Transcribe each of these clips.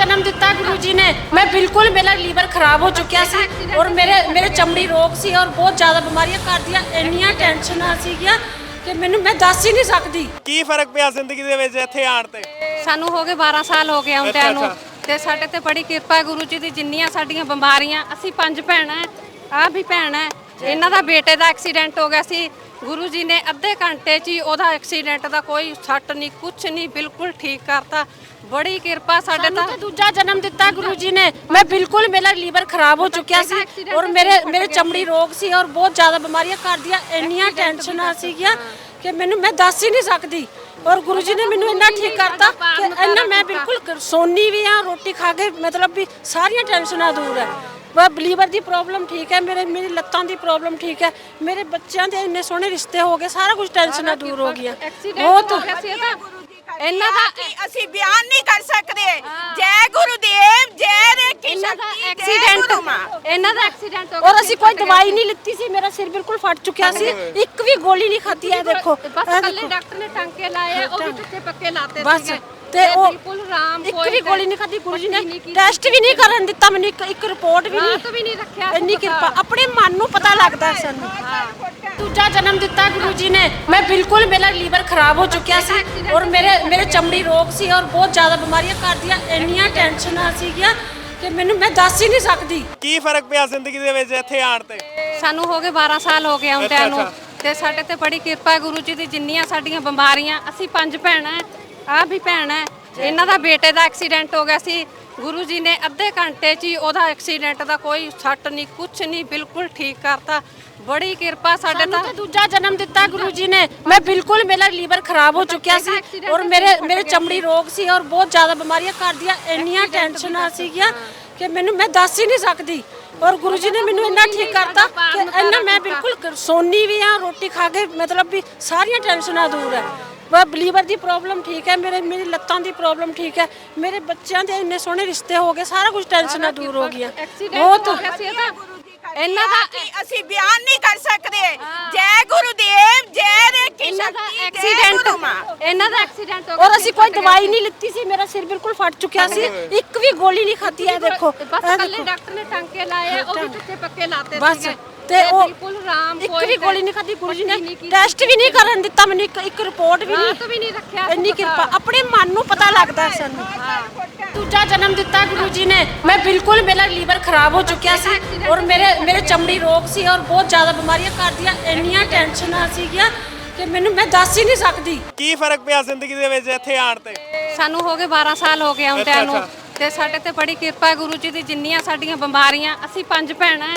ਜਨਮ ਦਿੱਤਾ ਗੁਰੂ ਜੀ ਨੇ। ਮੈਂ ਬਿਲਕੁਲ ਮੇਰਾ ਲੀਵਰ ਖਰਾਬ ਹੋ ਚੁੱਕਿਆ ਸੀ ਔਰ ਮੇਰੇ ਮੇਰੇ ਚਮੜੀ ਰੋਗ ਸੀ ਔਰ ਬਹੁਤ ਜ਼ਿਆਦਾ ਬਿਮਾਰੀਆਂ ਘਰ ਦੀਆਂ ਇੰਨੀਆਂ ਟੈਨਸ਼ਨਾਂ ਸੀਗੀਆਂ ਕਿ ਮੈਨੂੰ ਮੈਂ ਦੱਸ ਹੀ ਨਹੀਂ ਸਕਦੀ। ਕੀ ਫ਼ਰਕ ਪਿਆ ਜ਼ਿੰਦਗੀ ਦੇ ਵਿੱਚ ਇੱਥੇ ਆਣ ਤੇ? ਸਾਨੂੰ ਹੋ ਗਏ 12 ਸਾਲ ਹੋ ਗਏ ਆਉਂਦਿਆਂ ਨੂੰ। ਤੇ ਸਾਡੇ ਤੇ ਬੜੀ ਕਿਰਪਾ ਹੈ ਗੁਰੂ ਜੀ ਦੀ ਜਿੰਨੀਆਂ ਸਾਡੀਆਂ ਬਿਮਾਰੀਆਂ ਅਸੀਂ ਪੰਜ ਭੈਣਾਂ ਆ ਵੀ ਭੈਣ ਹੈ ਇਹਨਾਂ ਦਾ ਬੇਟੇ ਦਾ ਐਕਸੀਡੈਂਟ ਹੋ ਗਿਆ ਸੀ। ਗੁਰੂ ਜੀ ਨੇ ਅੱਧੇ ਘੰਟੇ 'ਚ ਹੀ ਉਹਦਾ ਐਕਸੀਡੈਂਟ ਦਾ ਕੋਈ ਸੱਟ ਨਹੀਂ ਕੁਛ ਨਹੀਂ ਬਿਲਕੁਲ ਠੀਕ ਕਰਤਾ। ਬੜੀ ਕਿਰਪਾ ਸਾਡੇ ਤਾਂ ਦੂਜਾ ਜਨਮ ਦਿੱਤਾ ਗੁਰੂ ਜੀ ਨੇ। ਮੈਂ ਬਿਲਕੁਲ ਮੇਰਾ ਲੀਵਰ ਖਰਾਬ ਹੋ ਚੁੱਕਿਆ ਸੀ ਔਰ ਮੇਰੇ ਮੇਰੇ ਚਮੜੀ ਰੋਗ ਸੀ ਔਰ ਬਹੁਤ ਜ਼ਿਆਦਾ ਬਿਮਾਰੀਆਂ ਘਰ ਦੀਆਂ ਇੰਨੀਆਂ ਟੈਨਸ਼ਨਾਂ ਸੀਗੀਆਂ ਕਿ ਮੈਨੂੰ ਮੈਂ ਦੱਸ ਹੀ ਨਹੀਂ ਸਕਦੀ। ਔਰ ਗੁਰੂ ਜੀ ਨੇ ਮੈਨੂੰ ਇੰਨਾ ਠੀਕ ਕਰਤਾ ਕਿ ਇੰਨਾ ਮੈਂ ਬਿਲਕੁਲ ਸੋਨੀ ਵੀ ਆ ਰੋਟੀ ਖਾ ਕੇ ਮਤਲਬ ਵੀ ਸਾਰੀਆਂ ਟੈਨਸ਼ਨਾਂ ਦੂਰ ਹੈ। ਲੀਵਰ ਦੀ ਪ੍ਰੋਬਲਮ ਠੀਕ ਹੈ ਮੇਰੇ ਮੇਰੀ ਲੱਤਾਂ ਦੀ ਪ੍ਰੋਬਲਮ ਠੀਕ ਹੈ ਮੇਰੇ ਬੱਚਿਆਂ ਦੇ ਇੰਨੇ ਸੋਹਣੇ ਰਿਸ਼ਤੇ ਹੋ ਗਏ ਸਾਰਾ ਕੁਝ ਟੈਨਸ਼ਨਾਂ ਦੂਰ ਹੋ ਗਈਆਂ। ਬਹੁਤ ਇਹਨਾਂ ਦਾ ਅਸੀਂ ਬਿਆਨ ਨਹੀਂ ਕਰ ਸਕਦੇ। ਜੈ ਗੁਰੂਦੇਵ ਜੈ ਰੇ ਕੀ ਸ਼ਕਤੀ ਐਕਸੀਡੈਂਟ ਇਹਨਾਂ ਦਾ ਐਕਸੀਡੈਂਟ ਹੋ ਗਿਆ ਔਰ ਅਸੀਂ ਕੋਈ ਦਵਾਈ ਨਹੀਂ ਲਿੱਤੀ ਸੀ ਮੇਰਾ ਸਿਰ ਬਿਲਕੁਲ ਫਟ ਚੁੱਕਿਆ ਸੀ। ਇੱਕ ਵੀ ਗੋਲੀ ਨਹੀਂ ਖਾਧੀ ਹੈ ਦੇਖੋ। ਬਸ ਕੱਲੇ। ਡਾਕਟਰ ਨੇ ਟਾਂਕੇ ਲਾਏ ਆ, ਉਹ ਵੀ ਕੱਚੇ ਪੱਕੇ ਲਾਤੇ ਸੀਗੇ। ਤੇ ਉਹ ਬਿਲਕੁਲ ਆਰਾਮ ਇੱਕ ਕੋਈ ਵੀ ਗੋਲੀ ਨਹੀਂ ਖਾਧੀ ਗੁਰੂ ਜੀ ਨੇ। ਟੈਸਟ ਵੀ ਨਹੀਂ ਕਰਨ ਦਿੱਤਾ ਮੈਨੂੰ ਇੱਕ ਇੱਕ ਰਿਪੋਰਟ ਵੀ ਰਾਤ ਨਹੀਂ ਵੀ ਨਹੀਂ ਰੱਖਿਆ ਇੰਨੀ ਕਿਰਪਾ। ਆਪਣੇ ਮਨ ਨੂੰ ਪਤਾ ਲੱਗਦਾ ਹੈ ਸਾਨੂੰ। ਦੂਜਾ ਜਨਮ ਦਿੱਤਾ ਗੁਰੂ ਜੀ ਨੇ। ਮੈਂ ਬਿਲਕੁਲ ਮੇਰਾ ਲੀਵਰ ਖਰਾਬ ਹੋ ਚੁੱਕਿਆ ਸੀ ਔਰ ਮੇਰੇ ਮੇਰੇ ਚਮੜੀ ਰੋਗ ਸੀ ਔਰ ਬਹੁਤ ਜ਼ਿਆਦਾ ਬਿਮਾਰੀਆਂ ਘਰ ਦੀਆਂ ਇੰਨੀਆਂ ਟੈਨਸ਼ਨਾਂ ਸੀਗੀਆਂ ਕਿ ਮੈਨੂੰ ਮੈਂ ਦੱਸ ਹੀ ਨਹੀਂ ਸਕਦੀ। ਕੀ ਫ਼ਰਕ ਪਿਆ ਜ਼ਿੰਦਗੀ ਦੇ ਵਿੱਚ ਇੱਥੇ ਆਣ ਤੇ? ਸਾਨੂੰ ਹੋ ਗਏ 12 ਸਾਲ ਹੋ ਗਏ ਆਉਂਦਿਆਂ ਨੂੰ ਅੱਛਾ। ਤੇ ਸਾਡੇ ਤੇ ਬੜੀ ਕਿਰਪਾ ਹੈ ਗੁਰੂ ਜੀ ਦੀ ਜਿੰਨੀਆਂ ਸਾਡੀਆਂ ਬਿਮਾਰੀਆਂ ਅਸੀਂ ਪੰਜ ਭੈਣਾਂ ਆ ਵੀ ਭੈਣ ਹੈ। ਇਹਨਾਂ ਦਾ ਬੇਟੇ ਦਾ ਐਕਸੀਡੈਂਟ ਹੋ ਗਿਆ ਸੀ। ਗੁਰੂ ਜੀ ਨੇ ਅੱਧੇ ਘੰਟੇ 'ਚ ਹੀ ਉਹਦਾ ਐਕਸੀਡੈਂਟ ਦਾ ਕੋਈ ਸੱਟ ਨਹੀਂ ਕੁਛ ਨਹੀਂ ਬਿਲਕੁਲ ਠੀਕ ਕਰਤਾ। ਬੜੀ ਕਿਰਪਾ ਸਾਡੇ ਤਾਂ ਦੂਜਾ ਜਨਮ ਦਿੱਤਾ ਗੁਰੂ ਜੀ ਨੇ। ਮੈਂ ਬਿਲਕੁਲ ਮੇਰਾ ਲੀਵਰ ਖਰਾਬ ਹੋ ਚੁੱਕਿਆ ਸੀ ਔਰ ਮੇਰੇ ਮੇਰੇ ਚਮੜੀ ਰੋਗ ਸੀ ਔਰ ਬਹੁਤ ਜ਼ਿਆਦਾ ਬਿਮਾਰੀਆਂ ਘਰ ਦੀਆਂ ਇੰਨੀਆਂ ਟੈਨਸ਼ਨਾਂ ਸੀਗੀਆਂ ਕਿ ਮੈਨੂੰ ਮੈਂ ਦੱਸ ਹੀ ਨਹੀਂ ਸਕਦੀ। ਔਰ ਗੁਰੂ ਜੀ ਨੇ ਮੈਨੂੰ ਇੰਨਾ ਠੀਕ ਕਰਤਾ ਕਿ ਇੰਨਾ ਮੈਂ ਬਿਲਕੁਲ ਸੋਨੀ ਵੀ ਆ ਰੋਟੀ ਖਾ ਕੇ ਮਤਲਬ ਵੀ ਸਾਰੀਆਂ ਟੈਨਸ਼ਨਾਂ ਦੂਰ ਹੈ। ਲੀਵਰ ਦੀ ਪ੍ਰੋਬਲਮ ਠੀਕ ਹੈ ਮੇਰੇ ਮੇਰੀ ਲੱਤਾਂ ਦੀ ਪ੍ਰੋਬਲਮ ਠੀਕ ਹੈ ਮੇਰੇ ਬੱਚਿਆਂ ਦੇ ਇੰਨੇ ਸੋਹਣੇ ਰਿਸ਼ਤੇ ਹੋ ਗਏ ਸਾਰਾ ਕੁਝ ਟੈਨਸ਼ਨਾਂ ਦੂਰ ਹੋ ਗਈਆਂ। ਬਹੁਤ ਹੋ ਗਿਆ ਸੀ ਇਹਦਾ? ਇਹਨਾਂ ਦਾ ਅਸੀਂ ਬਿਆਨ ਨਹੀਂ ਕਰ ਸਕਦੇ। ਜੈ ਗੁਰੂਦੇਵ ਜੈ ਰੇ ਕੀ ਇਹਨਾਂ ਦਾ ਸ਼ਕਤੀ ਐਕਸੀਡੈਂਟ ਇਹਨਾਂ ਦਾ ਐਕਸੀਡੈਂਟ ਹੋ ਗਿਆ ਔਰ ਅਸੀਂ ਕੋਈ ਦਵਾਈ ਨਹੀਂ ਲਿੱਤੀ ਸੀ ਮੇਰਾ ਸਿਰ ਬਿਲਕੁਲ ਫਟ ਚੁੱਕਿਆ ਸੀ। ਇੱਕ ਵੀ ਗੋਲੀ ਨਹੀਂ ਖਾਧੀ ਹੈ ਦੇਖੋ। ਬਸ ਕੱਲੇ। ਡਾਕਟਰ ਨੇ ਟਾਂਕੇ ਲਾਏ ਆ, ਉਹ ਵੀ ਕੱਚੇ ਪੱਕੇ ਲਾਤੇ ਬਸ। ਸੀਗੇ। ਤੇ ਉਹ ਬਿਲਕੁਲ ਆਰਾਮ ਇੱਕ ਕੋਈ ਵੀ ਗੋਲੀ ਨਹੀਂ ਖਾਧੀ ਗੁਰੂ ਜੀ ਨੇ। ਟੈਸਟ ਵੀ ਨਹੀਂ ਕਰਨ ਦਿੱਤਾ ਮੈਨੂੰ ਇੱਕ ਇੱਕ ਰਿਪੋਰਟ ਵੀ ਨਹੀਂ ਵੀ ਨਹੀਂ ਰੱਖਿਆ ਇੰਨੀ ਕਿਰਪਾ। ਆਪਣੇ ਮਨ ਨੂੰ ਪਤਾ ਲੱਗਦਾ ਹੈ। ਸਾਨੂੰ। ਦੂਜਾ ਜਨਮ ਦਿੱਤਾ ਗੁਰੂ ਜੀ ਨੇ। ਮੈਂ ਬਿਲਕੁਲ ਮੇਰਾ ਲੀਵਰ ਖਰਾਬ ਹੋ ਚੁੱਕਿਆ ਸੀ ਔਰ ਮੇਰੇ ਮੇਰੇ ਚਮੜੀ ਰੋਗ ਸੀ ਔਰ ਬਹੁਤ ਜ਼ਿਆਦਾ ਬਿਮਾਰੀਆਂ ਘਰ ਦੀਆਂ ਇੰਨੀਆਂ ਟੈਨਸ਼ਨਾਂ ਸੀਗੀਆਂ ਕਿ ਮੈਨੂੰ ਮੈਂ ਦੱਸ ਹੀ ਨਹੀਂ ਸਕਦੀ। ਕੀ ਫ਼ਰਕ ਪਿਆ ਜ਼ਿੰਦਗੀ ਦੇ ਵਿੱਚ ਇੱਥੇ ਆਣ ਤੇ? ਸਾਨੂੰ ਹੋ ਗਏ 12 ਸਾਲ ਹੋ ਗਏ ਆਉਂਦਿਆਂ ਨੂੰ। ਤੇ ਸਾਡੇ ਤੇ ਬੜੀ ਕਿਰਪਾ ਹੈ ਗੁਰੂ ਜੀ ਦੀ ਜਿੰਨੀਆਂ ਸਾਡੀਆਂ ਬਿਮਾਰੀਆਂ ਅਸੀਂ ਪੰਜ ਭੈਣਾਂ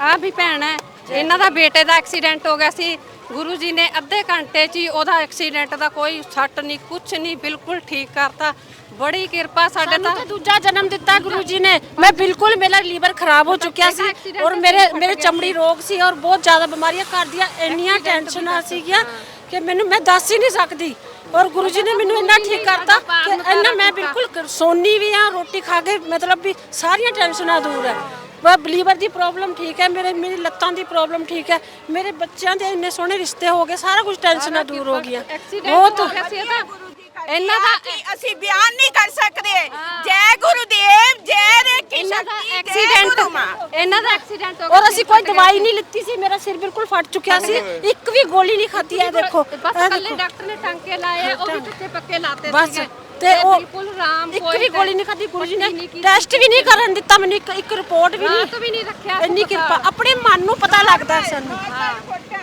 ਆ ਵੀ ਭੈਣ ਹੈ। ਇਹਨਾਂ ਦਾ ਬੇਟੇ ਦਾ ਐਕਸੀਡੈਂਟ ਹੋ ਗਿਆ ਸੀ। ਗੁਰੂ ਜੀ ਨੇ ਅੱਧੇ ਘੰਟੇ 'ਚ ਹੀ ਉਹਦਾ ਐਕਸੀਡੈਂਟ ਦਾ ਕੋਈ ਸੱਟ ਨਹੀਂ ਕੁਛ ਨਹੀਂ ਬਿਲਕੁਲ ਠੀਕ ਕਰਤਾ। ਬੜੀ ਕਿਰਪਾ ਸਾਡੇ ਤਾਂ ਦੂਜਾ ਜਨਮ ਦਿੱਤਾ ਗੁਰੂ ਜੀ ਨੇ। ਮੈਂ ਬਿਲਕੁਲ ਮੇਰਾ ਲੀਵਰ ਖਰਾਬ ਹੋ ਚੁੱਕਿਆ ਸੀ ਔਰ ਮੇਰੇ ਮੇਰੇ ਚਮੜੀ ਰੋਗ ਸੀ ਔਰ ਬਹੁਤ ਜ਼ਿਆਦਾ ਬਿਮਾਰੀਆਂ ਘਰ ਦੀਆਂ ਇੰਨੀਆਂ ਟੈਨਸ਼ਨਾਂ ਸੀਗੀਆਂ ਕਿ ਮੈਨੂੰ ਮੈਂ ਦੱਸ ਹੀ ਨਹੀਂ ਸਕਦੀ। ਔਰ ਗੁਰੂ ਜੀ ਨੇ ਮੈਨੂੰ ਇੰਨਾ ਠੀਕ ਕਰਤਾ ਕਿ ਇੰਨਾ ਮੈਂ ਬਿਲਕੁਲ ਸੋਨੀ ਵੀ ਆ ਰੋਟੀ ਖਾ ਕੇ ਮਤਲਬ ਵੀ ਸਾਰੀਆਂ ਟੈਨਸ਼ਨਾਂ ਦੂਰ ਹੈ। ਵਾ ਲੀਵਰ ਦੀ ਪ੍ਰੋਬਲਮ ਠੀਕ ਹੈ ਮੇਰੇ ਮੇਰੀ ਲੱਤਾਂ ਦੀ ਪ੍ਰੋਬਲਮ ਠੀਕ ਹੈ ਮੇਰੇ ਬੱਚਿਆਂ ਦੇ ਇੰਨੇ ਸੋਹਣੇ ਰਿਸ਼ਤੇ ਹੋ ਗਏ ਸਾਰਾ ਕੁਝ ਟੈਨਸ਼ਨਾਂ ਦੂਰ ਹੋ ਗਈਆਂ। ਇਹਦਾ ਇਹਨਾਂ ਦਾ ਅਸੀਂ ਬਿਆਨ ਨਹੀਂ ਕਰ ਸਕਦੇ। ਜੈ ਗੁਰੂਦੇਵ ਜੈ ਰੇ ਕੀ ਇਹਨਾਂ ਦਾ ਸ਼ਕਤੀ ਐਕਸੀਡੈਂਟ ਇਹਨਾਂ ਦਾ ਐਕਸੀਡੈਂਟ ਹੋ ਗਿਆ ਔਰ ਅਸੀਂ ਕੋਈ ਦਵਾਈ ਨਹੀਂ ਲਿੱਤੀ ਸੀ ਮੇਰਾ ਸਿਰ ਬਿਲਕੁਲ ਫਟ ਚੁੱਕਿਆ ਸੀ ਇੱਕ ਵੀ ਗੋਲੀ ਨਹੀਂ ਖਾਧੀ ਹੈ ਦੇਖੋ। ਬਸ ਕੱਲੇ। ਡਾਕਟਰ ਨੇ ਟਾਂਕੇ ਲਾਏ ਆ, ਉਹ ਵੀ ਕੱਚੇ ਪੱਕੇ ਲਾਤੇ ਬਸ। ਸੀਗੇ। ਤੇ ਉਹ ਬਿਲਕੁਲ ਆਰਾਮ ਇੱਕ ਕੋਈ ਵੀ ਗੋਲੀ ਨਹੀਂ ਖਾਧੀ ਗੁਰੂ ਜੀ ਨੇ। ਟੈਸਟ ਵੀ ਨਹੀਂ ਕਰਨ ਦਿੱਤਾ ਮੈਨੂੰ ਇੱਕ ਇੱਕ ਰਿਪੋਰਟ ਵੀ ਰਾਤ ਨਹੀਂ ਵੀ ਨਹੀਂ ਰੱਖਿਆ ਇੰਨੀ ਕਿਰਪਾ ਆਪਣੇ ਮਨ ਨੂੰ ਪਤਾ ਲੱਗਦਾ ਹੈ। ਸਾਨੂੰ